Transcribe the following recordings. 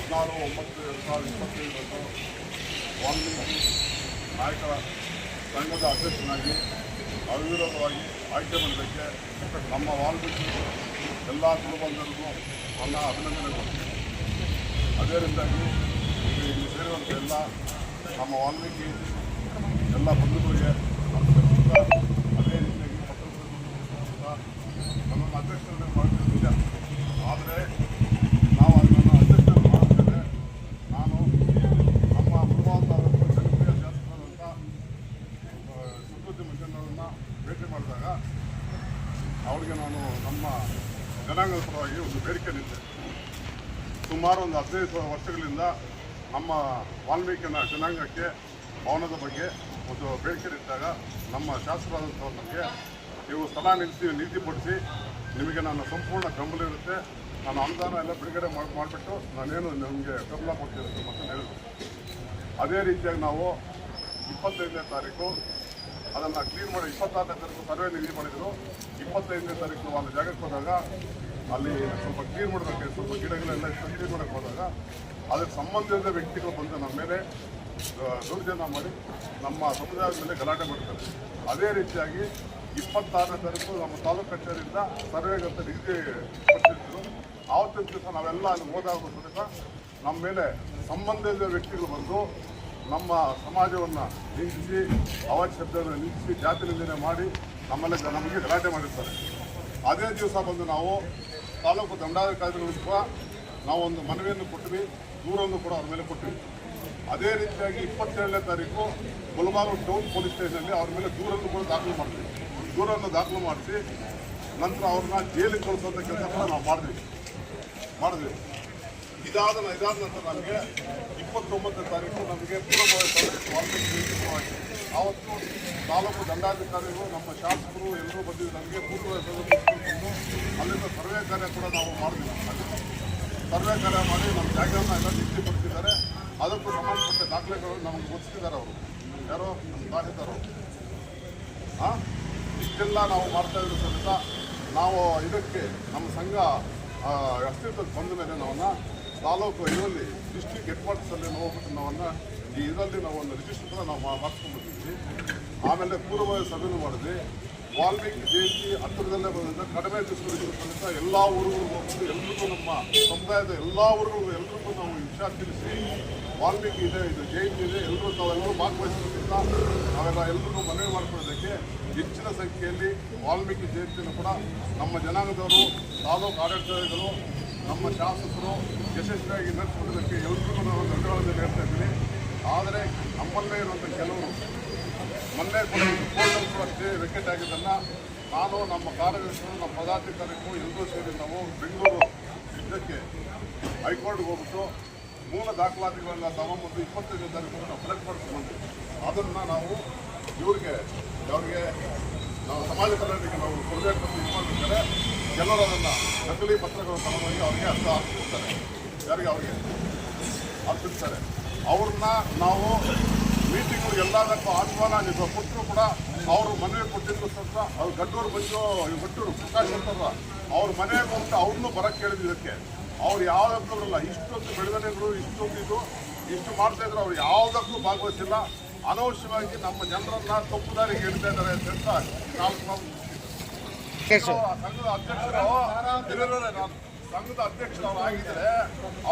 ಹದಿನಾರು ಒಂಬತ್ತು ಎರಡು ಸಾವಿರದ ಇಪ್ಪತ್ತೈದರಂದು ವಾಲ್ಮೀಕಿ ನಾಯಕರ ಸಂಘದ ಅಧ್ಯಕ್ಷನಾಗಿ ಅವಿರೋಧವಾಗಿ ಆಯ್ಕೆ ಮಾಡಿದ್ದಕ್ಕೆ ನಮ್ಮ ವಾಲ್ಮೀಕಿ ಎಲ್ಲ ಕುಲಬಂಧರಿಗೂ ನನ್ನ ಅಭಿನಂದನೆ ಕೊಡ್ತೀನಿ ಅದೇ ರೀತಿಯಾಗಿ ಇಲ್ಲಿ ಸೇರಿದಂಥ ಎಲ್ಲ ನಮ್ಮ ವಾಲ್ಮೀಕಿ ಎಲ್ಲ ಬಂಧುಗಳಿಗೆ ನಮಸ್ಕರಿಸುತ್ತಾ ಅದೇ ರೀತಿಯಾಗಿ ಪತ್ರಕರ್ತರು ನನ್ನನ್ನು ಅಧ್ಯಕ್ಷರನ್ನೇ ಮಾಡ್ತಿರ್ಲಿಲ್ಲ ಆದರೆ ನಾವು ಅದನ್ನು ಅಧ್ಯಕ್ಷರನ್ನು ಮಾಡ್ತೇವೆ ನಾನು ನಮ್ಮ ಪೂರ್ವಾಂತ ಜನಪ್ರಿಯ ಶಾಸಕರಾದಂಥ ಸುಕೃತಿ ಮಂಜಣ್ಣವರನ್ನು ಭೇಟಿ ಮಾಡಿದಾಗ ಅವರಿಗೆ ನಾನು ನಮ್ಮ ಜನಾಂಗದ ಪರವಾಗಿ ಒಂದು ಬೇಡಿಕೆ ನಿಂತೆ ಸುಮಾರು ಒಂದು ಹದಿನೈದು ವರ್ಷಗಳಿಂದ ನಮ್ಮ ವಾಲ್ಮೀಕಿನ ಜನಾಂಗಕ್ಕೆ ಭವನದ ಬಗ್ಗೆ ಒಂದು ಬೇಡಿಕೆ ಇಟ್ಟಾಗ ನಮ್ಮ ಶಾಸಕರಾದಂಥವ್ರ ಬಗ್ಗೆ ನೀವು ಸ್ಥಳ ನಿಲ್ಲಿಸಿ ನೀತಿಪಡಿಸಿ ನಿಮಗೆ ನನ್ನ ಸಂಪೂರ್ಣ ಬೆಂಬಲ ಇರುತ್ತೆ. ನಾನು ಅನುದಾನ ಎಲ್ಲ ಬಿಡುಗಡೆ ಮಾಡಿ ಮಾಡಿಬಿಟ್ಟು ನಾನೇನು ನಿಮಗೆ ಬೆಂಬಲ ಕೊಡ್ತೀನಿ ಅಂತ ಹೇಳಿದ್ರು. ಅದೇ ರೀತಿಯಾಗಿ ನಾವು ಇಪ್ಪತ್ತೈದನೇ ತಾರೀಕು ಅದನ್ನು ಕ್ಲೀನ್ ಮಾಡಿ, ಇಪ್ಪತ್ತಾರನೇ ತಾರೀಕು ಸರ್ವೆ ನಿಗದಿ ಮಾಡಿದರು. ಇಪ್ಪತ್ತೈದನೇ ತಾರೀಕು ಒಂದು ಜಾಗಕ್ಕೆ ಹೋದಾಗ ಅಲ್ಲಿ ಸ್ವಲ್ಪ ಕ್ಲೀನ್ ಮಾಡಬೇಕು, ಸ್ವಲ್ಪ ಗಿಡಗಳೆಲ್ಲ ಕ್ಲೀನ್ ಮಾಡಕ್ಕೆ ಹೋದಾಗ ಅದಕ್ಕೆ ಸಂಬಂಧಿಸಿದ ವ್ಯಕ್ತಿಗಳು ಬಂದು ನಮ್ಮ ಮೇಲೆ ದುರ್ಜನ ಮಾಡಿ ನಮ್ಮ ಸಮುದಾಯದ ಮೇಲೆ ಗಲಾಟೆ ಮಾಡ್ತಾರೆ. ಅದೇ ರೀತಿಯಾಗಿ ಇಪ್ಪತ್ತಾರನೇ ತಾರೀಕು ನಮ್ಮ ತಾಲೂಕು ಕಚೇರಿಯಿಂದ ಸರ್ವೆಗಂತ ನಿಗದಿ ಪಡಿಸಿದ್ರು ಆವತ್ತಿನ ದಿವಸ ನಾವೆಲ್ಲ ಅಲ್ಲಿ ಹೋದಾಗ ಸಮೇತ ನಮ್ಮ ಮೇಲೆ ಸಂಬಂಧಿಸಿದ ವ್ಯಕ್ತಿಗಳು ಬಂದು ನಮ್ಮ ಸಮಾಜವನ್ನು ನಿಂದಿಸಿ ಅವ ಶಬ್ದವನ್ನು ನಿಂದಿಸಿ, ಜಾತಿ ನಿಂದನೆ ಮಾಡಿ ನಮ್ಮಲ್ಲಿ ನಮಗೆ ಗಲಾಟೆ ಮಾಡಿರ್ತಾರೆ. ಅದೇ ದಿವಸ ಬಂದು ನಾವು ತಾಲೂಕು ನಾವು ಒಂದು ಮನವಿಯನ್ನು ಕೊಟ್ವಿ ದೂರನ್ನು ಕೂಡ ಅವ್ರ ಮೇಲೆ ಕೊಟ್ವಿ ಅದೇ ರೀತಿಯಾಗಿ ಇಪ್ಪತ್ತೇಳನೇ ತಾರೀಕು ಮುಳಬಾಗಿಲು ಟೌನ್ ಪೊಲೀಸ್ ಸ್ಟೇಷನಲ್ಲಿ ಅವ್ರ ಮೇಲೆ ದೂರನ್ನು ಕೂಡ ದಾಖಲು ಮಾಡ್ತೀವಿ ದೂರನ್ನು ದಾಖಲು ಮಾಡಿಸಿ ನಂತರ ಅವ್ರನ್ನ ಜೈಲಿಗೆ ಕಳಿಸೋಂಥ ಕೆಲಸ ಕೂಡ ನಾವು ಮಾಡಿದ್ವಿ. ಮಾಡಿದ್ವಿ. ಇದಾದ ಇದಾದ ನಂತರ ನಮಗೆ ಇಪ್ಪತ್ತೊಂಬತ್ತನೇ ತಾರೀಕು ನಮಗೆ ಪೂರ್ವಭಾವಿ ಆವತ್ತು ತಾಲೂಕು ದಂಡಾಧಿಕಾರಿಗಳು, ನಮ್ಮ ಶಾಸಕರು ಎಲ್ಲರೂ ಬಂದಿದ್ದು ನಮಗೆ ಪೂರ್ವ ಅಲ್ಲಿಂದ ಸರ್ವೆ ಕಾರ್ಯ ಕೂಡ ನಾವು ಮಾಡಿದ್ವಿ. ಸರ್ವೆ ಕಾರ್ಯ ಮಾಡಿ ನಮ್ಮ ಜಾಗವನ್ನು ಎಲ್ಲ ನಿಗದಿಪಡಿಸಿದ್ದಾರೆ ಅದಕ್ಕೂ ಸಂಬಂಧಪಟ್ಟ ದಾಖಲೆಗಳು ನಮಗೆ ಒದಗಿಸಿದ್ದಾರೆ ಅವರು. ಯಾರೋ ನಮ್ಮ ಅವರು ಹಾಂ ಇಷ್ಟೆಲ್ಲ ನಾವು ಮಾಡ್ತಾ ಸಮೇತ ನಾವು ಇದಕ್ಕೆ ನಮ್ಮ ಸಂಘ ಅಸ್ತಿತ್ವಕ್ಕೆ ಬಂದ ಮೇಲೆ ನಾವನ್ನ ತಾಲೂಕು ಇದರಲ್ಲಿ ಡಿಸ್ಟ್ರಿಕ್ಟ್ ಹೆಡ್ ಕ್ವಾರ್ಟರ್ಸಲ್ಲಿ ನಾವು ನಾವನ್ನ ಈ ಇದರಲ್ಲಿ ನಾವು ಒಂದು ರಿಜಿಸ್ಟರ್ ಕೂಡ ನಾವು ಮಾಡಿಸ್ಕೊಂಡ್ಬಿಟ್ಟಿದ್ವಿ. ಆಮೇಲೆ ಪೂರ್ವವಾಗಿ ಸಭೆನೂ ಮಾಡಿದ್ವಿ. ವಾಲ್ಮೀಕಿ ಜಯಂತಿ ಹತ್ತಿರದಲ್ಲೇ ಬಂದಿದ್ದ ಕಡಿಮೆ ಸಮೇತ ಎಲ್ಲ ಊರುಗಳಿಗೂ ಹೋಗ್ಬಿಟ್ಟು ಎಲ್ರಿಗೂ ನಮ್ಮ ಸಮುದಾಯದ ಎಲ್ಲ ಊರುಗಳಿಗೂ ಎಲ್ರಿಗೂ ನಾವು ವಿಚಾರ ತಿಳಿಸಿ, ವಾಲ್ಮೀಕಿ ಇದೆ, ಇದು ಜಯಂತಿ ಇದೆ ಎಲ್ಲರೂ ತಾವೆಲ್ಲರೂ ಭಾಗವಹಿಸೋದ್ರಿಂದ ನಾವೆಲ್ಲ ಎಲ್ರಿಗೂ ಮನವಿ ಮಾಡ್ಕೊಳ್ಳೋದಕ್ಕೆ ಹೆಚ್ಚಿನ ಸಂಖ್ಯೆಯಲ್ಲಿ ವಾಲ್ಮೀಕಿ ಜಯಂತಿಯನ್ನು ಕೂಡ ನಮ್ಮ ಜನಾಂಗದವರು, ತಾಲೂಕು ಆಡಳಿತಗಳು ನಮ್ಮ ಶಾಸಕರು ಯಶಸ್ವಿಯಾಗಿ ನಡೆಸ್ಕೊಳ್ಳೋದಕ್ಕೆ ಎಲ್ರಿಗೂ ನಾವು ಧನ್ಯವಾದ ಹೇಳ್ತಾ ಇದ್ದೀನಿ. ಆದರೆ ನಮ್ಮಲ್ಲೇ ಇರುವಂಥ ಕೆಲವರು ಮೊನ್ನೆ ಕೂಡ ಸ್ಟೇ ವೆಕೆಟ್ ಆಗಿದ್ದನ್ನು ನಾನು, ನಮ್ಮ ಕಾರ್ಯದರ್ಶಿಗಳು, ನಮ್ಮ ಪದಾಧಿಕಾರಿಗೂ ಎಲ್ಲರೂ ಸೇರಿ ನಾವು ಬೆಂಗಳೂರು ಇದಕ್ಕೆ ಹೈಕೋರ್ಟ್ಗೆ ಹೋಗ್ಬಿಟ್ಟು ಮೂಲ ದಾಖಲಾತಿಗಳನ್ನ ತಗೊಂಬಂದು ಇಪ್ಪತ್ತೈದು ತಾರೀಕು ನಾವು ಕಲೆಕ್ಟ್ ಮಾಡ್ಕೊಂಡು ಅದನ್ನು ನಾವು ಇವ್ರಿಗೆ, ಅವ್ರಿಗೆ ನಾವು ಸಮಾಜ ಕಲ್ಯಾಣಕ್ಕೆ ನಾವು ಕೊಡಬೇಕು ಅಂತ ಇದು ಮಾಡಿರ್ತಾರೆ ಎಲ್ಲರೂ ಅದನ್ನು ನಕಲಿ ಪತ್ರಗಳು ತಗೊಂಡೋಗಿ ಅವ್ರಿಗೆ ಅರ್ಥ ಹಾಕ್ತಿರ್ತಾರೆ ಯಾರಿಗೆ? ಅವ್ರಿಗೆ. ಅರ್ಪಿಸ್ತಾರೆ. ಅವ್ರನ್ನ ನಾವು ಮೀಟಿಂಗ್ ಎಲ್ಲದಕ್ಕೂ ಆಹ್ವಾನ ನೀವು ಕೊಟ್ಟರು ಕೂಡ ಅವರು ಮನವಿ ಕೊಟ್ಟಿದ್ದು ಸ್ವಲ್ಪ. ಅವ್ರು ಗಡ್ಡೂರು ಬಂದು ಗಡ್ಡೂರು ಪ್ರಕಾಶ್ ಅಂತಾರ ಅವ್ರ. ಮನೆಗೆ ಹೋಗ್ತಾ ಅವ್ರನ್ನೂ ಬರಕ್ಕೆ ಕೇಳಿದಿದ್ದಕ್ಕೆ ಇದಕ್ಕೆ. ಅವ್ರು ಯಾವುದಕ್ಕೂ ಬರಲ್ಲ. ಇಷ್ಟೊಂದು ಬೆಳವಣಿಗೆಗಳು ಇಷ್ಟೊಂದು ಇದು ಇಷ್ಟು ಮಾಡ್ತಾ ಇದ್ರು. ಅವ್ರು ಯಾವುದಕ್ಕೂ ಭಾಗವಹಿಸಿಲ್ಲ. ಅನವಶ್ಯವಾಗಿ ನಮ್ಮ ಜನರನ್ನ ತಪ್ಪು ದಾರಿಗೆ ಹೇಳ್ತಾ ಇದ್ದಾರೆ ಅಂತ ನಾವು ಸಂಘದ ಅಧ್ಯಕ್ಷರು ನಾನು. ಸಂಘದ ಅಧ್ಯಕ್ಷರು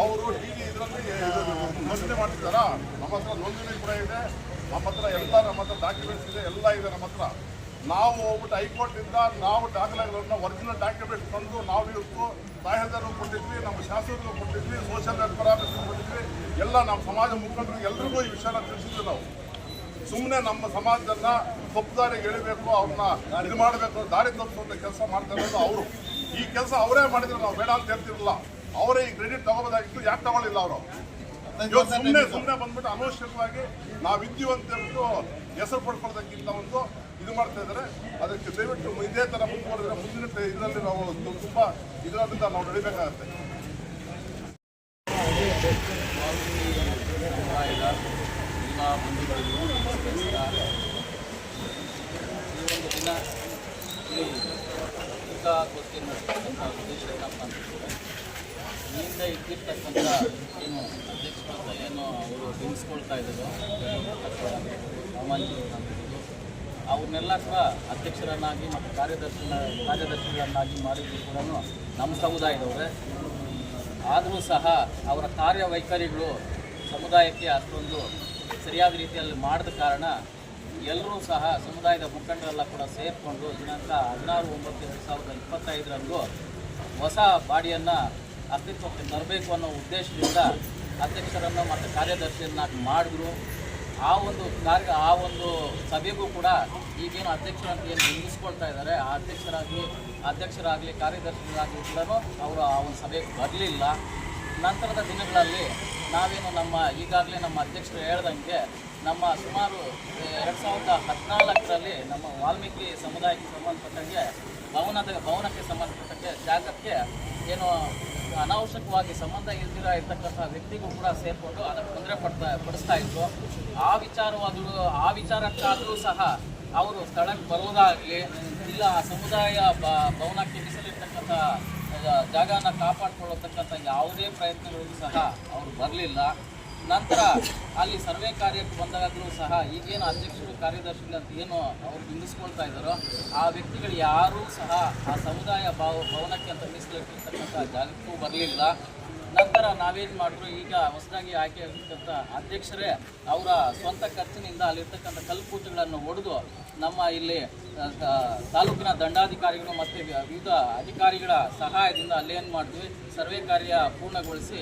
ಅವ್ರು ಡಿ ಡಿ ಇದರಲ್ಲಿ ಘೋಷಣೆ ಮಾಡ್ತಿದ್ದಾರ? ನಮ್ಮ ಹತ್ರ ನೋಂದಣಿ ಕೂಡ ಇದೆ. ನಮ್ಮ ಹತ್ರ ಎಲ್ಲ, ನಮ್ಮ ಹತ್ರ ಡಾಕ್ಯುಮೆಂಟ್ಸ್ ಇದೆ, ಎಲ್ಲ ಇದೆ ನಮ್ಮ ಹತ್ರ. ನಾವು ಹೋಗ್ಬಿಟ್ಟು ಹೈಕೋರ್ಟಿಂದ ನಾವು ದಾಖಲೆಗಳನ್ನ ಒರಿಜಿನಲ್ ಡಾಕ್ಯುಮೆಂಟ್ಸ್ ತಂದು ನಾವು ಇವತ್ತು ತಾಯಂದರು ಕೊಟ್ಟಿದ್ವಿ, ನಮ್ಮ ಶಾಸಕರು ಕೊಟ್ಟಿದ್ವಿ ಸೋಷಿಯಲ್ ವೆಲ್ಫೇರ್ ಕೊಟ್ಟಿದ್ವಿ. ಎಲ್ಲ ನಮ್ಮ ಸಮಾಜ ಮುಖಂಡರು ಎಲ್ರಿಗೂ ಈ ವಿಷಯನ ತಿಳಿಸಿದ್ವಿ ನಾವು. ಸುಮ್ಮನೆ ನಮ್ಮ ಸಮಾಜದನ್ನ ತಪ್ಪು ದಾರಿಗೆ ಎಳಿಬೇಕು, ಅವ್ರನ್ನ ಇದು ಮಾಡಬೇಕು, ದಾರಿ ತಪ್ಪಿಸುವಂತ ಕೆಲಸ ಮಾಡ್ತಾ ಇರೋದು ಅವರು. ಈ ಕೆಲಸ ಅವರೇ ಮಾಡಿದ್ರು ನಾವು ಬೇಡ ಅಂತ ಹೇಳ್ತಿರಲಿಲ್ಲ. ಅವರೇ ಈ ಕ್ರೆಡಿಟ್ ತಗೋಬೋದಾಗಿತ್ತು ಯಾಕೆ ತಗೊಳ್ಳಿಲ್ಲ ಅವರು? ಸುಮ್ಮನೆ ಸುಮ್ಮನೆ ಬಂದ್ಬಿಟ್ಟು ಅನವಶ್ಯಕವಾಗಿ ನಾವಿದ್ದೀವಿ ಅಂತ ಹೇಳ್ಬಿಟ್ಟು ಹೆಸರು ಪಡ್ಕೊಳ್ಳೋದಕ್ಕಿಂತ ಒಂದು ಇದು ಮಾಡ್ತಾ ಇದ್ದಾರೆ. ಅದಕ್ಕೆ ದಯವಿಟ್ಟು ಇದೇ ತರ ಮುಂದುವರೆದ್ರೆ ಮುಂದಿನ ಇದರಲ್ಲಿ ನಾವು ತುಂಬ ಇದರಿಂದ ನಾವು ನಡಿಬೇಕಾಗತ್ತೆ. ಈ ಒಂದು ದಿನ ಇಲ್ಲಿ ಪತ್ರಿಕಾಗೋಷ್ಠಿ ಉದ್ದೇಶಕ್ಕಪ್ಪ ಉದ್ದೇಶ ಏನಪ್ಪ ಇದ್ದಿರ್ತಕ್ಕಂಥ ಏನು ಅಧ್ಯಕ್ಷರ ಅಂತ ಏನು ಅವರು ಬಿಂಬಿಸ್ಕೊಳ್ತಾ ಇದ್ದರು ಸಾಮಾನ್ಯರು ಅವ್ರನ್ನೆಲ್ಲ ಕೂಡ ಅಧ್ಯಕ್ಷರನ್ನಾಗಿ ಮತ್ತು ಕಾರ್ಯದರ್ಶಿ ಕಾರ್ಯದರ್ಶಿಗಳನ್ನಾಗಿ ಮಾಡಿದ್ರು ಕೂಡ ನಮ್ಮ ಸಮುದಾಯದವರೇ. ಆದರೂ ಸಹ ಅವರ ಕಾರ್ಯವೈಖರಿಗಳು ಸಮುದಾಯಕ್ಕೆ ಅಷ್ಟೊಂದು ಸರಿಯಾದ ರೀತಿಯಲ್ಲಿ ಮಾಡಿದ ಕಾರಣ ಎಲ್ಲರೂ ಸಹ ಸಮುದಾಯದ ಮುಖಂಡರೆಲ್ಲ ಕೂಡ ಸೇರಿಕೊಂಡು ದಿನಾಂಕ ಹದಿನಾರು, ಒಂಬತ್ತು, ಎರಡು ಸಾವಿರದ ಇಪ್ಪತ್ತೈದರಂದು ಹೊಸ ಬಾಡಿಯನ್ನು ಅಸ್ತಿತ್ವಕ್ಕೆ ತರಬೇಕು ಅನ್ನೋ ಉದ್ದೇಶದಿಂದ ಅಧ್ಯಕ್ಷರನ್ನು ಮತ್ತು ಕಾರ್ಯದರ್ಶಿಯನ್ನಾಗಿ ಮಾಡಿದ್ರು. ಆ ಒಂದು ಕಾರ್ಯ, ಆ ಒಂದು ಸಭೆಗೂ ಕೂಡ ಈಗೇನು ಅಧ್ಯಕ್ಷರಂತ ಏನು ಬಿಂಬಿಸ್ಕೊಳ್ತಾ ಇದ್ದಾರೆ, ಆ ಅಧ್ಯಕ್ಷರಾಗಲಿ ಅಧ್ಯಕ್ಷರಾಗಲಿ, ಕಾರ್ಯದರ್ಶಿಗಳಾಗಲಿ ಕೂಡ ಅವರು ಆ ಒಂದು ಸಭೆಗೆ ಬರಲಿಲ್ಲ. ನಂತರದ ದಿನಗಳಲ್ಲಿ ನಾವೇನು ನಮ್ಮ ಈಗಾಗಲೇ ನಮ್ಮ ಅಧ್ಯಕ್ಷರು ಹೇಳ್ದಂಗೆ ನಮ್ಮ ಸುಮಾರು ಎರಡು ಸಾವಿರದ ಹದಿನಾಲ್ಕರಲ್ಲಿ ನಮ್ಮ ವಾಲ್ಮೀಕಿ ಸಮುದಾಯಕ್ಕೆ ಸಂಬಂಧಪಟ್ಟಂಗೆ, ಭವನದ, ಭವನಕ್ಕೆ ಸಂಬಂಧಪಟ್ಟಂಗೆ ಜಾಗಕ್ಕೆ ಏನು ಅನಾವಶ್ಯಕವಾಗಿ ಸಂಬಂಧ ಇಲ್ದಿರ ಇರ್ತಕ್ಕಂಥ ವ್ಯಕ್ತಿಗೂ ಕೂಡ ಸೇರಿಕೊಂಡು ಅದಕ್ಕೆ ತೊಂದರೆ ಪಡ್ತಾ, ಪಡಿಸ್ತಾ ಇತ್ತು. ಆ ವಿಚಾರವಾದರೂ, ಆ ವಿಚಾರಕ್ಕಾದರೂ ಸಹ ಅವರು ಸ್ಥಳಕ್ಕೆ ಬರೋದಾಗಲಿ, ಇಲ್ಲ ಆ ಸಮುದಾಯ ಭವನಕ್ಕೆ ಮೀಸಲಿರ್ತಕ್ಕಂಥ ಜಾಗನ ಕಾಪಾಡ್ಕೊಳ್ಳತಕ್ಕಂಥ ಯಾವುದೇ ಪ್ರಯತ್ನಗಳಿಗೂ ಸಹ ಅವರು ಬರಲಿಲ್ಲ. ನಂತರ ಅಲ್ಲಿ ಸರ್ವೆ ಕಾರ್ಯಕ್ಕೆ ಬಂದಾಗಲೂ ಸಹ ಈಗೇನು ಅಧ್ಯಕ್ಷರು, ಕಾರ್ಯದರ್ಶಿಗಳು ಅಂತ ಏನು ಅವ್ರು ಬಿಂಬಿಸ್ಕೊಳ್ತಾ ಇದ್ದಾರೋ, ಆ ವ್ಯಕ್ತಿಗಳು ಯಾರೂ ಸಹ ಆ ಸಮುದಾಯ ಭಾವ, ಭವನಕ್ಕೆ ಅಂತ ಮೀಸಲಿಟ್ಟಿರ್ತಕ್ಕಂಥ ಜಾಗಕ್ಕೂ ಬರಲಿಲ್ಲ. ನಂತರ ನಾವೇನು ಮಾಡಿದ್ರು, ಈಗ ಹೊಸದಾಗಿ ಆಯ್ಕೆ ಆಗಿರ್ತಕ್ಕಂಥ ಅಧ್ಯಕ್ಷರೇ ಅವರ ಸ್ವಂತ ಖರ್ಚಿನಿಂದ ಅಲ್ಲಿರ್ತಕ್ಕಂಥ ಕಲ್ಪೂಟಗಳನ್ನು ಒಡೆದು ನಮ್ಮ ಇಲ್ಲಿ ತಾಲೂಕಿನ ದಂಡಾಧಿಕಾರಿಗಳು ಮತ್ತು ವಿವಿಧ ಅಧಿಕಾರಿಗಳ ಸಹಾಯದಿಂದ ಅಲ್ಲೇನು ಮಾಡಿದ್ವಿ ಸರ್ವೆ ಕಾರ್ಯ ಪೂರ್ಣಗೊಳಿಸಿ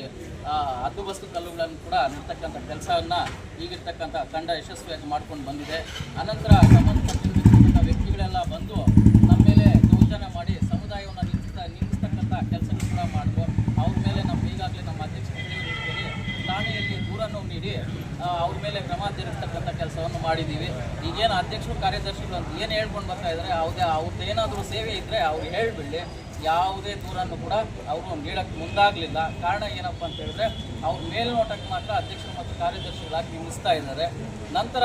ಹದ್ದುಬಸ್ತು ಕಲ್ಲುಗಳನ್ನು ಕೂಡ ನಿರ್ತಕ್ಕಂಥ ಕೆಲಸವನ್ನು ಈಗಿರ್ತಕ್ಕಂಥ ತಂಡ ಯಶಸ್ವಿಯಾಗಿ ಮಾಡ್ಕೊಂಡು ಬಂದಿದೆ. ಅನಂತರ ಸಂಬಂಧಪಟ್ಟಿರ್ತಕ್ಕಂಥ ವ್ಯಕ್ತಿಗಳೆಲ್ಲ ಬಂದು ನಮ್ಮ ಮೇಲೆ ದೌರ್ಜನ್ಯ ಮಾಡಿ ಸಮುದಾಯವನ್ನು ನಿಲ್ಲಿಸ್ತಾ ನಿಲ್ಲಿಸ್ತಕ್ಕಂಥ ಕೆಲಸ ಕೂಡ ಮಾಡಿದ್ರು ಅವ್ರ ಮೇಲೆ ನಮ್ಮ ಈಗಾಗಲೇ ನಮ್ಮ ಅಧ್ಯಕ್ಷರು ಹೇಳಿದ್ದೇನೆ ಠಾಣೆಯಲ್ಲಿ ದೂರನ್ನು ಆ, ಅವ್ರ ಮೇಲೆ ಕ್ರಮ ಜರುಗಿಸ್ತಕ್ಕಂಥ ಕೆಲಸವನ್ನು ಮಾಡಿದ್ದೀವಿ. ಈಗೇನು ಅಧ್ಯಕ್ಷರು ಕಾರ್ಯದರ್ಶಿಗಳು ಅಂತ ಏನು ಹೇಳ್ಕೊಂಡು ಬರ್ತಾ ಇದ್ದಾರೆ ಯಾವುದೇ ಅವ್ರದ್ದು ಏನಾದರೂ ಸೇವೆ ಇದ್ದರೆ ಅವ್ರು ಹೇಳಿಬಿಡಲಿ. ಯಾವುದೇ ದೂರನ್ನು ಕೂಡ ಅವರು ನೀಡಕ್ಕೆ ಮುಂದಾಗಲಿಲ್ಲ. ಕಾರಣ ಏನಪ್ಪ ಅಂತ ಹೇಳಿದ್ರೆ ಅವ್ರ ಮೇಲ್ನೋಟಕ್ಕೆ ಮಾತ್ರ ಅಧ್ಯಕ್ಷರು ಮತ್ತು ಕಾರ್ಯದರ್ಶಿಗಳಾಗಿ ನಿಲ್ಲಿಸ್ತಾ ಇದ್ದಾರೆ. ನಂತರ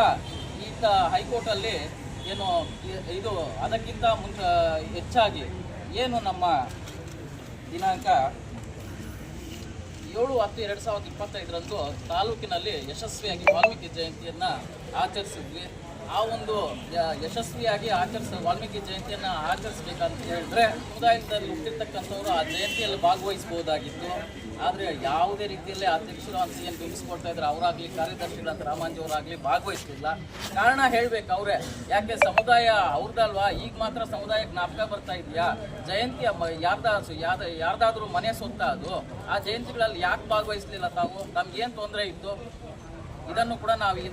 ಈಗ ಹೈಕೋರ್ಟಲ್ಲಿ ಏನು ಇದು ಅದಕ್ಕಿಂತ ಮುಂಚೆ ಹೆಚ್ಚಾಗಿ ಏನು ನಮ್ಮ ದಿನಾಂಕ ಏಳು ಹತ್ತು ಎರಡು ಸಾವಿರದ ಇಪ್ಪತ್ತೈದರಂದು ತಾಲೂಕಿನಲ್ಲಿ ಯಶಸ್ವಿಯಾಗಿ ವಾಲ್ಮೀಕಿ ಜಯಂತಿಯನ್ನು ಆಚರಿಸಿದ್ವಿ. ಆ ಒಂದು ಯಶಸ್ವಿಯಾಗಿ ಆಚರಿಸ, ವಾಲ್ಮೀಕಿ ಜಯಂತಿಯನ್ನು ಆಚರಿಸ್ಬೇಕಂತ ಹೇಳಿದ್ರೆ, ಸಮುದಾಯದಲ್ಲಿ ಹುಟ್ಟಿರ್ತಕ್ಕಂಥವ್ರು ಆ ಜಯಂತಿಯಲ್ಲಿ ಭಾಗವಹಿಸ್ಬೋದಾಗಿತ್ತು ಆದರೆ ಯಾವುದೇ ರೀತಿಯಲ್ಲಿ ಅಧ್ಯಕ್ಷರು ಅಂತ ಏನು ಬಿಂಬಿಸ್ಕೊಡ್ತಾ ಇದ್ರೆ, ಅವರಾಗಲಿ ಕಾರ್ಯದರ್ಶಿಗಳಂತ ರಾಮಾಂಜಿಯವರಾಗಲಿ ಭಾಗವಹಿಸಲಿಲ್ಲ. ಕಾರಣ ಹೇಳ್ಬೇಕು ಅವರೇ, ಯಾಕೆ ಸಮುದಾಯ ಅವ್ರದ್ದಲ್ವಾ ಈಗ ಮಾತ್ರ ಸಮುದಾಯ ಜ್ಞಾಪಕ ಬರ್ತಾ ಇದೆಯಾ? ಜಯಂತಿ ಯಾರ್ದಾದ್ರು ಯಾವ್ದ ಯಾರ್ದಾದ್ರೂ ಮನೆ ಸೊತ್ತ ಅದು. ಆ ಜಯಂತಿಗಳಲ್ಲಿ ಯಾಕೆ ಭಾಗವಹಿಸ್ಲಿಲ್ಲ ತಾವು? ನಮ್ಗೇನು ತೊಂದರೆ ಇತ್ತು? ಇದನ್ನು ಕೂಡ ನಾವು ಈ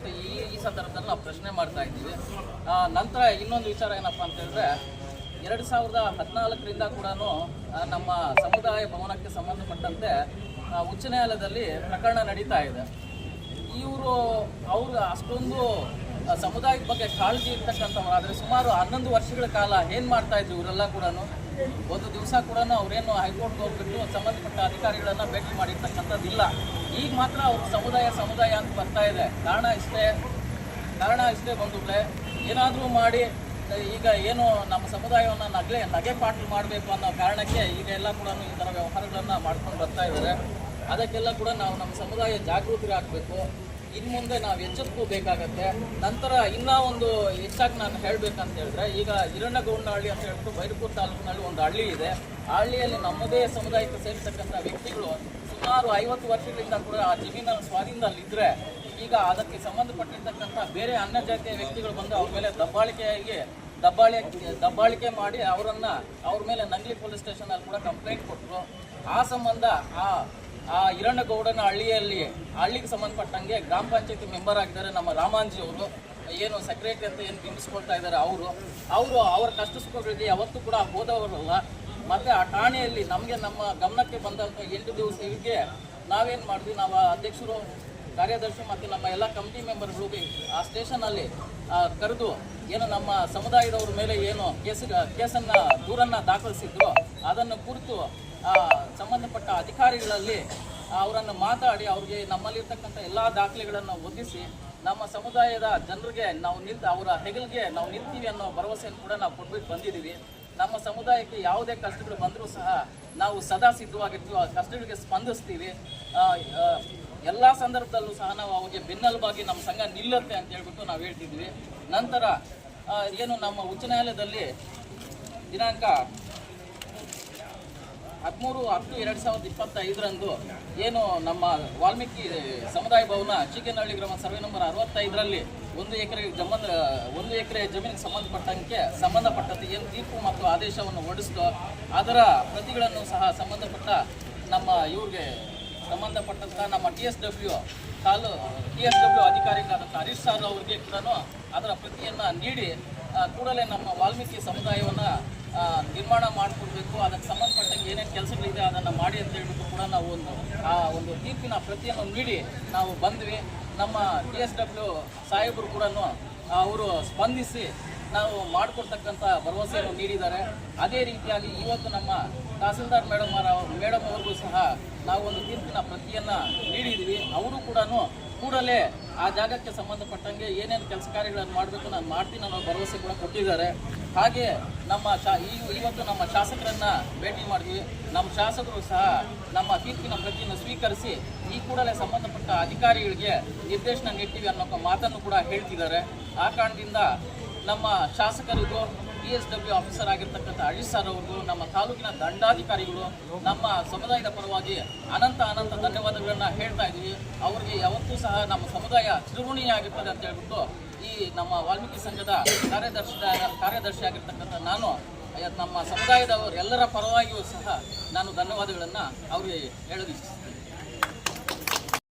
ಈ- ಸಂದರ್ಭದಲ್ಲಿ ನಾವು ಪ್ರಶ್ನೆ ಮಾಡ್ತಾ ಇದ್ದೀವಿ. ನಂತರ ಇನ್ನೊಂದು ವಿಚಾರ ಏನಪ್ಪ ಅಂತ ಹೇಳಿದ್ರೆ, ಎರಡು ಸಾವಿರದ ಹದಿನಾಲ್ಕರಿಂದ ಕೂಡ ನಮ್ಮ ಸಮುದಾಯ ಭವನಕ್ಕೆ ಸಂಬಂಧಪಟ್ಟಂತೆ ಉಚ್ಚ ನ್ಯಾಯಾಲಯದಲ್ಲಿ ಪ್ರಕರಣ ನಡೀತಾ ಇದೆ. ಇವರು, ಅವರು ಅಷ್ಟೊಂದು ಸಮುದಾಯದ ಬಗ್ಗೆ ಕಾಳಜಿ ಇರ್ತಕ್ಕಂಥವ್ರು. ಆದರೆ ಸುಮಾರು ಹನ್ನೊಂದು ವರ್ಷಗಳ ಕಾಲ ಏನು ಮಾಡ್ತಾ ಇದ್ರು ಇವರೆಲ್ಲ ಕೂಡ ಒಂದು ದಿವಸ ಕೂಡ ಅವರೇನು ಹೈಕೋರ್ಟ್ಗೆ ಹೋಗ್ಬಿಟ್ಟು ಸಂಬಂಧಪಟ್ಟ ಅಧಿಕಾರಿಗಳನ್ನ ಭೇಟಿ ಮಾಡಿರ್ತಕ್ಕಂಥದ್ದಿಲ್ಲ ಈಗ ಮಾತ್ರ ಅವ್ರ ಸಮುದಾಯ ಸಮುದಾಯ ಅಂತ ಬರ್ತಾ ಇದೆ. ಕಾರಣ ಇಷ್ಟೇ ಕಾರಣ ಇಷ್ಟೇ ಬಂಧುಗಳೇ ಏನಾದರೂ ಮಾಡಿ, ಈಗ ಏನು ನಮ್ಮ ಸಮುದಾಯವನ್ನು ನಗಲೆ, ನಗೆ ಪಾಟಲು ಮಾಡಬೇಕು ಅನ್ನೋ ಕಾರಣಕ್ಕೆ ಈಗ ಎಲ್ಲ ಕೂಡ ಈ ಥರ ವ್ಯವಹಾರಗಳನ್ನು ಮಾಡ್ಕೊಂಡು ಬರ್ತಾ ಇದ್ದಾರೆ. ಅದಕ್ಕೆಲ್ಲ ಕೂಡ ನಾವು ನಮ್ಮ ಸಮುದಾಯ ಜಾಗೃತಿ ಆಗಬೇಕು ಇನ್ನು ಮುಂದೆ ನಾವು ಎಚ್ಚೆತ್ಕೋಬೇಕಾಗತ್ತೆ ನಂತರ ಇನ್ನೂ ಒಂದು ಹೆಚ್ಚಾಗಿ ನಾನು ಹೇಳಬೇಕಂತ ಹೇಳಿದ್ರೆ, ಈಗ ಹಿರಣ್ಣಗೌಡನಹಳ್ಳಿ ಅಂತ ಹೇಳ್ಬಿಟ್ಟು ಬೈರಪುರ ತಾಲೂಕಿನಲ್ಲಿ ಒಂದು ಹಳ್ಳಿ ಇದೆ. ಆ ಹಳ್ಳಿಯಲ್ಲಿ ನಮ್ಮದೇ ಸಮುದಾಯಕ್ಕೆ ಸೇರಿರ್ತಕ್ಕಂಥ ವ್ಯಕ್ತಿಗಳು ಸುಮಾರು ಐವತ್ತು ವರ್ಷಗಳಿಂದ ಕೂಡ ಆ ಜಮೀನ ಸ್ವಾಧೀನದಲ್ಲಿದ್ದರೆ ಈಗ ಅದಕ್ಕೆ ಸಂಬಂಧಪಟ್ಟಿರ್ತಕ್ಕಂಥ ಬೇರೆ ಅನ್ಯ ಜಾತಿಯ ವ್ಯಕ್ತಿಗಳು ಬಂದು ಅವ್ರ ಮೇಲೆ ದಬ್ಬಾಳಿಕೆಯಾಗಿ ದಬ್ಬಾಳಿಕೆ ದಬ್ಬಾಳಿಕೆ ಮಾಡಿ ಅವರನ್ನು ಅವ್ರ ಮೇಲೆ ನಂಗ್ಲಿ ಪೊಲೀಸ್ ಸ್ಟೇಷನಲ್ಲಿ ಕೂಡ ಕಂಪ್ಲೇಂಟ್ ಕೊಟ್ಟರು ಆ ಸಂಬಂಧ ಆ ಆ ಹಿರಣ್ಣಗೌಡನ ಹಳ್ಳಿಯಲ್ಲಿ ಹಳ್ಳಿಗೆ ಸಂಬಂಧಪಟ್ಟಂಗೆ ಗ್ರಾಮ ಪಂಚಾಯತಿ ಮೆಂಬರ್ ಆಗಿದ್ದಾರೆ ನಮ್ಮ ರಾಮಾಂಜಿ ಅವರು. ಏನು ಸೆಕ್ರೆಟರಿ ಅಂತ ಏನು ಬಿಂಬಿಸ್ಕೊಳ್ತಾ ಇದ್ದಾರೆ ಅವರು. ಅವರು ಅವರ ಕಷ್ಟ ಸುಖಗಳಿಗೆ ಯಾವತ್ತೂ ಕೂಡ ಹೋದವರಲ್ಲ ಮತ್ತು ಆ ಠಾಣೆಯಲ್ಲಿ ನಮಗೆ ನಮ್ಮ ಗಮನಕ್ಕೆ ಬಂದಂಥ ಎಂಟು ದಿವಸಗಳಿಗೆ ನಾವೇನು ಮಾಡಿದ್ವಿ ನಾವು ಅಧ್ಯಕ್ಷರು, ಕಾರ್ಯದರ್ಶಿ ಮತ್ತು ನಮ್ಮ ಎಲ್ಲ ಕಮಿಟಿ ಮೆಂಬರ್ಗಳಿಗೆ ಆ ಸ್ಟೇಷನಲ್ಲಿ ಕರೆದು ಏನು ನಮ್ಮ ಸಮುದಾಯದವ್ರ ಮೇಲೆ ಏನು ಕೇಸ್, ಕೇಸನ್ನು ದೂರನ್ನು ದಾಖಲಿಸಿದ್ರು, ಅದನ್ನು ಕುರಿತು ಸಂಬಂಧಪಟ್ಟ ಅಧಿಕಾರಿಗಳಲ್ಲಿ ಅವರನ್ನು ಮಾತಾಡಿ ಅವ್ರಿಗೆ ನಮ್ಮಲ್ಲಿರ್ತಕ್ಕಂಥ ಎಲ್ಲ ದಾಖಲೆಗಳನ್ನು ಒದಗಿಸಿ, ನಮ್ಮ ಸಮುದಾಯದ ಜನರಿಗೆ ನಾವು ನಿಂತು, ಅವರ ಹೆಗಲಿಗೆ ನಾವು ನಿಲ್ತೀವಿ ಅನ್ನೋ ಭರವಸೆಯನ್ನು ಕೂಡ ನಾವು ಕೊಟ್ಬಿಟ್ಟು ಬಂದಿದ್ದೀವಿ. ನಮ್ಮ ಸಮುದಾಯಕ್ಕೆ ಯಾವುದೇ ಕಷ್ಟಗಳು ಬಂದರೂ ಸಹ ನಾವು ಸದಾ ಸಿದ್ಧವಾಗಿರ್ತೀವಿ, ಆ ಕಷ್ಟಗಳಿಗೆ ಸ್ಪಂದಿಸ್ತೀವಿ. ಎಲ್ಲ ಸಂದರ್ಭದಲ್ಲೂ ಸಹ ನಾವು ಅವರಿಗೆ ಬೆನ್ನಲುಬಾಗಿ ನಮ್ಮ ಸಂಘ ನಿಲ್ಲುತ್ತೆ ಅಂತ ಹೇಳ್ಬಿಟ್ಟು ನಾವು ಹೇಳ್ತಿದ್ವಿ ನಂತರ ಏನು ನಮ್ಮ ಉಚ್ಚ ನ್ಯಾಯಾಲಯದಲ್ಲಿ ದಿನಾಂಕ ಹದಿಮೂರು ಹತ್ತು ಎರಡು ಸಾವಿರದ ಇಪ್ಪತ್ತೈದರಂದು ಏನು ನಮ್ಮ ವಾಲ್ಮೀಕಿ ಸಮುದಾಯ ಭವನ ಚಿಕ್ಕನಹಳ್ಳಿ ಗ್ರಾಮ ಸರ್ವೆ ನಂಬರ್ ಅರವತ್ತೈದರಲ್ಲಿ ಒಂದು ಎಕರೆ ಜಮನ್, ಒಂದು ಎಕರೆ ಜಮೀನಿಗೆ ಸಂಬಂಧಪಟ್ಟಂಗೆ ಸಂಬಂಧಪಟ್ಟಂತೆ ಏನು ತೀರ್ಪು ಮತ್ತು ಆದೇಶವನ್ನು ಹೊರಡಿಸಿದೋ ಅದರ ಪ್ರತಿಗಳನ್ನು ಸಹ ಸಂಬಂಧಪಟ್ಟ ನಮ್ಮ ಇವ್ರಿಗೆ ಸಂಬಂಧಪಟ್ಟಂತಹ ನಮ್ಮ ಟಿ ಎಸ್ ಡಬ್ಲ್ಯೂ ತಾಲೂ, ಟಿ ಎಸ್ ಡಬ್ಲ್ಯೂ ಅಧಿಕಾರಿಗಳಾದಂಥ ಹರೀಶ್ ಸಾರ್ ಅವರಿಗೆ ಕೂಡ ಅದರ ಪ್ರತಿಯನ್ನು ನೀಡಿ ಕೂಡಲೇ ನಮ್ಮ ವಾಲ್ಮೀಕಿ ಸಮುದಾಯವನ್ನು ನಿರ್ಮಾಣ ನಿರ್ಮಾಣ ಮಾಡಿಕೊಡ್ಬೇಕು ಅದಕ್ಕೆ ಸಂಬಂಧಪಟ್ಟಂಗೆ ಏನೇನು ಕೆಲಸಗಳಿದೆ ಅದನ್ನು ಮಾಡಿ ಅಂತ ಹೇಳ್ಬಿಟ್ಟು ಕೂಡ ನಾವು ಒಂದು, ಆ ಒಂದು ತೀರ್ಪಿನ ಪ್ರತಿಯನ್ನು ನೀಡಿ ನಾವು ಬಂದ್ವಿ. ನಮ್ಮ ಟಿ ಎಸ್ ಡಬ್ಲ್ಯೂ ಸಾಹೇಬರು ಕೂಡ ಅವರು ಸ್ಪಂದಿಸಿ ನಾವು ಮಾಡಿಕೊಡ್ತಕ್ಕಂಥ ಭರವಸೆಯನ್ನು ನೀಡಿದ್ದಾರೆ. ಅದೇ ರೀತಿಯಾಗಿ ಇವತ್ತು ನಮ್ಮ ತಹಸೀಲ್ದಾರ್ ಮೇಡಮ್ ಮೇಡಮ್ ಅವ್ರಿಗೂ ಸಹ ನಾವು ಒಂದು ತೀರ್ಪಿನ ಪ್ರತಿಯನ್ನು ನೀಡಿದ್ವಿ. ಅವರು ಕೂಡ ಕೂಡಲೇ ಆ ಜಾಗಕ್ಕೆ ಸಂಬಂಧಪಟ್ಟಂಗೆ ಏನೇನು ಕೆಲಸ ಕಾರ್ಯಗಳನ್ನು ಮಾಡಬೇಕು ನಾನು ಮಾಡ್ತೀನಿ ಅನ್ನೋ ಭರವಸೆ ಕೂಡ ಕೊಟ್ಟಿದ್ದಾರೆ. ಹಾಗೆ ನಮ್ಮ ಶಾ, ಈ- ಇವತ್ತು ನಮ್ಮ ಶಾಸಕರನ್ನ ಭೇಟಿ ಮಾಡಿದ್ವಿ ನಮ್ಮ ಶಾಸಕರು ಸಹ ನಮ್ಮ ತೀರ್ಪಿನ ಪ್ರತಿಯನ್ನು ಸ್ವೀಕರಿಸಿ, ಈ ಕೂಡಲೇ ಸಂಬಂಧಪಟ್ಟ ಅಧಿಕಾರಿಗಳಿಗೆ ನಿರ್ದೇಶನ ನೀಡ್ತೀವಿ ಅನ್ನೋ ಮಾತನ್ನು ಕೂಡ ಹೇಳ್ತಿದ್ದಾರೆ. ಆ ಕಾರಣದಿಂದ ನಮ್ಮ ಶಾಸಕರಿಗೂ ಪಿ ಎಸ್ ಡಬ್ಲ್ಯೂ ಆಫೀಸರ್ ಆಗಿರ್ತಕ್ಕಂಥ ಹರೀಶ್ ಸರ್ ಅವರು ನಮ್ಮ ತಾಲೂಕಿನ ದಂಡಾಧಿಕಾರಿಗಳು, ನಮ್ಮ ಸಮುದಾಯದ ಪರವಾಗಿ ಅನಂತ ಅನಂತ ಧನ್ಯವಾದಗಳನ್ನು ಹೇಳ್ತಾ ಇದ್ದೀವಿ. ಅವರಿಗೆ ಯಾವತ್ತೂ ಸಹ ನಮ್ಮ ಸಮುದಾಯ ಚಿರುಗುಣಿಯಾಗಿರ್ತದೆ ಅಂತ ಹೇಳ್ಬಿಟ್ಟು ಈ ನಮ್ಮ ವಾಲ್ಮೀಕಿ ಸಂಘದ ಕಾರ್ಯದರ್ಶಿ ಕಾರ್ಯದರ್ಶಿ ಆಗಿರ್ತಕ್ಕಂಥ ನಾನು ನಮ್ಮ ಸಮುದಾಯದವರೆಲ್ಲರ ಪರವಾಗಿಯೂ ಸಹ ನಾನು ಧನ್ಯವಾದಗಳನ್ನು ಅವರಿಗೆ ಹೇಳಲು ಇಚ್ಛಿಸ್ತೀನಿ.